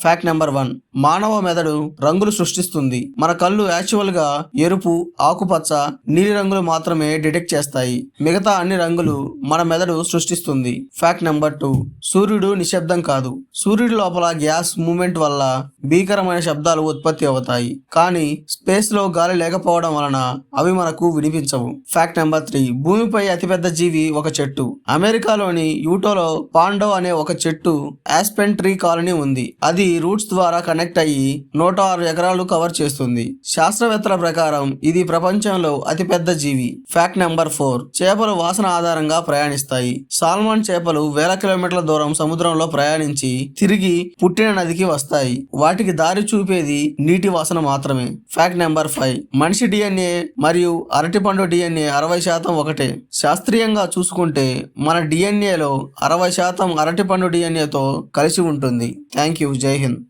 Fact number one మానవ మెదడు రంగులు సృష్టిస్తుంది. మన కళ్ళు యాక్చువల్గా ఎరుపు ఆకుపచ్చ నీలి రంగులు మాత్రమే డిటెక్ట్ చేస్తాయి. మిగతా అన్ని రంగులు మన మెదడు సృష్టిస్తుంది. ఫ్యాక్ట్ నెంబర్ టూ సూర్యుడు నిశ్శబ్దం కాదు. సూర్యుడి లోపల గ్యాస్ మూమెంట్ వల్ల భీకరమైన శబ్దాలు ఉత్పత్తి అవుతాయి. కానీ స్పేస్లో గాలి లేకపోవడం వలన అవి మనకు వినిపించవు. ఫ్యాక్ట్ నెంబర్ త్రీ భూమిపై అతిపెద్ద జీవి ఒక చెట్టు. అమెరికాలోని యూటోలో పాండో అనే ఒక చెట్టు ఆస్పెన్ ట్రీ కాలనీ ఉంది. అది రూట్స్ ద్వారా కనెక్ట్ అయ్యి నూట ఆరు ఎకరాలు కవర్ చేస్తుంది. శాస్త్రవేత్తల ప్రకారం ఇది ప్రపంచంలో అతిపెద్ద జీవి. ఫ్యాక్ట్ నెంబర్ ఫోర్ చేపలు వాసన ఆధారంగా ప్రయాణిస్తాయి. సాల్మన్ చేపలు వేల కిలోమీటర్ల దూరం సముద్రంలో ప్రయాణించి తిరిగి పుట్టిన నదికి వస్తాయి. వాటికి దారి చూపేది నీటి వాసన మాత్రమే. ఫ్యాక్ట్ నెంబర్ ఫైవ్ మనిషి డిఎన్ఏ మరియు అరటిపండు డిఎన్ఏ అరవై శాతం ఒకటే. శాస్త్రీయంగా చూసుకుంటే మన డిఎన్ఏలో అరవై శాతం అరటిపండు డిఎన్ఏతో కలిసి ఉంటుంది. థ్యాంక్ యూ జై హింద్